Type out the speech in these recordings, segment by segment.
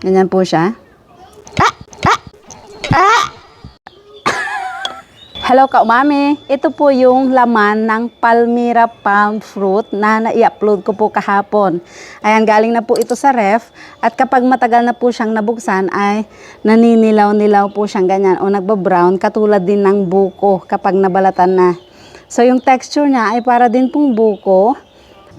Ganyan po siya. Hello ka umami. Ito po yung laman ng Palmyra palm fruit na nai-upload ko po kahapon. Ayan, galing na po ito sa ref. At kapag matagal na po siyang nabuksan ay naninilaw-nilaw po siyang ganyan o nagbabrown katulad din ng buko kapag nabalatan na. So yung texture niya ay para din pong buko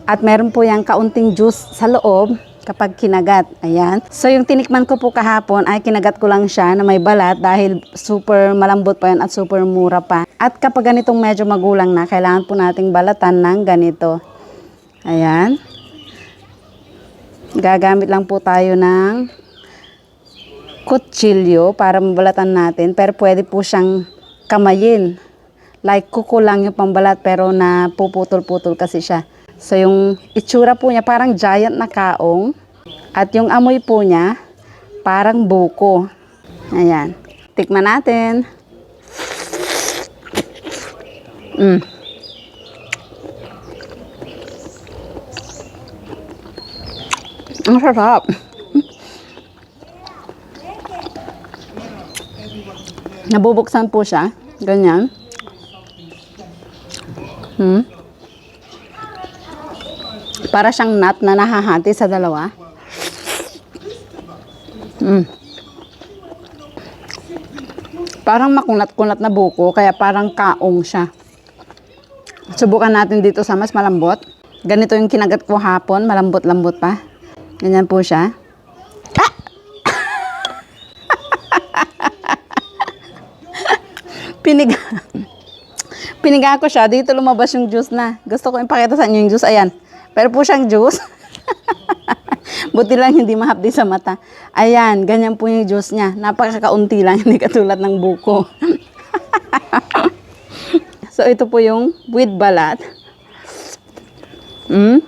at meron po yung kaunting juice sa loob kapag kinagat. Ayan. So yung tinikman ko po kahapon ay kinagat ko lang siya na may balat dahil super malambot pa yan at super mura pa. At kapag ganitong medyo magulang na, kailangan po nating balatan ng ganito. Ayan. Gagamit lang po tayo ng kutsilyo para mabalatan natin. Pero pwede po siyang kamayin. Like kuko lang yung pambalat pero na puputol-putol kasi siya. So yung itsura po niya parang giant na kaong at yung amoy po niya parang buko. Ayan. Tikman natin. Mm. Ang sarap. Nabubuksan po siya. Ganyan. Hmm. Para siyang nut na nahahati sa dalawa. Mm. Parang makunat-kunat na buko, kaya parang kaong siya. Subukan natin dito sa mas malambot. Ganito yung kinagat ko hapon, malambot-lambot pa. Ganyan po siya. Ah! Piniga. Piniga ko siya. Dito lumabas yung juice na. Gusto ko ipakita sa inyo yung juice. Ayan. Pero po siyang juice. Buti lang hindi mahapdi sa mata. Ayan, ganyan po yung juice niya. Napakakaunti lang, hindi katulad ng buko. so, ito po yung with balat. Mm.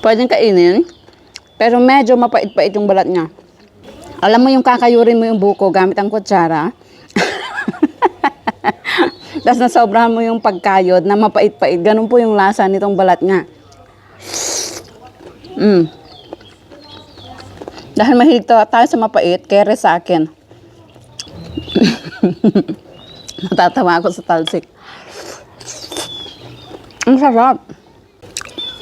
Pwedeng kainin. Pero medyo mapait-pait yung balat niya. Alam mo yung kakayurin mo yung buko gamit ang kutsara. Tapos nasobrahan mo yung pagkayod na mapait-pait. Ganun po yung lasa nitong balat niya. Mm. Dahil mahilig to- tayo sa mapait, kere sa akin. Natatawa ako sa talsik. Ang sarap.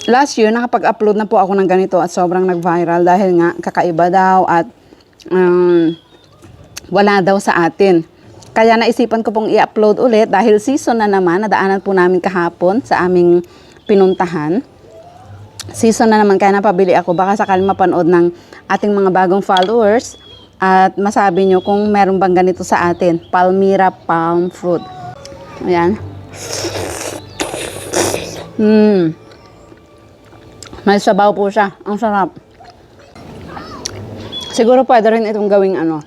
Last year, nakapag-upload na po ako ng ganito at sobrang nag-viral dahil nga kakaiba daw at um, wala daw sa atin. Kaya naisipan ko pong i-upload ulit dahil season na naman, nadaanan po namin kahapon sa aming pinuntahan. Season na naman kaya napabili ako. Baka sakali mapanood ng ating mga bagong followers at masabi nyo kung meron bang ganito sa atin. Palmyra palm fruit. Ayan. Hmm. May sabaw po siya. Ang sarap. Siguro pwede rin itong gawing ano,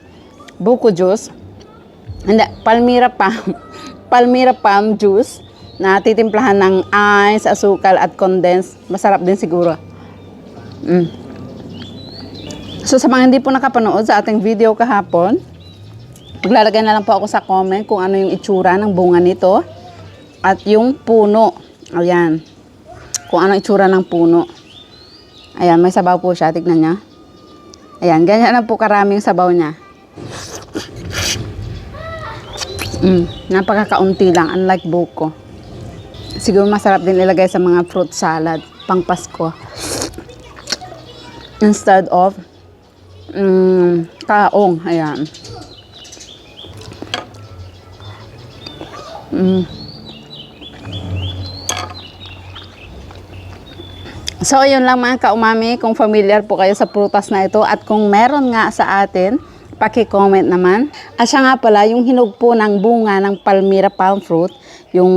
buko juice. Hindi, palmyra palm. palmyra palm juice na titimplahan ng ice, asukal at condensed. Masarap din siguro. Mm. So sa mga hindi po nakapanood sa ating video kahapon, maglalagay na lang po ako sa comment kung ano yung itsura ng bunga nito at yung puno. Ayan. Kung ano itsura ng puno. Ayan, may sabaw po siya. Tignan niya. Ayan, ganyan na po karaming sabaw niya. Mm, napakakaunti lang, unlike buko. Siguro masarap din ilagay sa mga fruit salad pang Pasko. Instead of mm, kaong. Ayan. Mm. So, yun lang mga kaumami. Kung familiar po kayo sa prutas na ito at kung meron nga sa atin, paki-comment naman. At siya nga pala, yung hinog po ng bunga ng Palmyra palm fruit, yung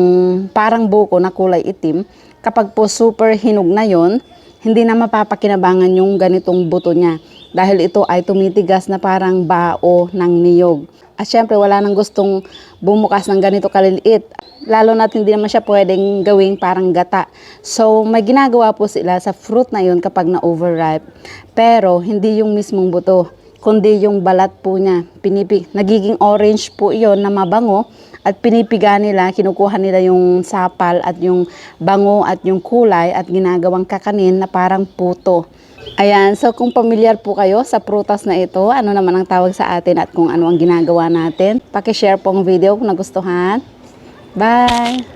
parang buko na kulay itim, kapag po super hinog na yon, hindi na mapapakinabangan yung ganitong buto niya. Dahil ito ay tumitigas na parang bao ng niyog. At syempre, wala nang gustong bumukas ng ganito kaliliit. Lalo na hindi naman siya pwedeng gawing parang gata. So, may ginagawa po sila sa fruit na yun kapag na-overripe. Pero, hindi yung mismong buto, kundi yung balat po niya. Pinipi, nagiging orange po yon na mabango at pinipiga nila, kinukuha nila yung sapal at yung bango at yung kulay at ginagawang kakanin na parang puto. Ayan, so kung pamilyar po kayo sa prutas na ito, ano naman ang tawag sa atin at kung ano ang ginagawa natin, pakishare po ang video kung nagustuhan. Bye!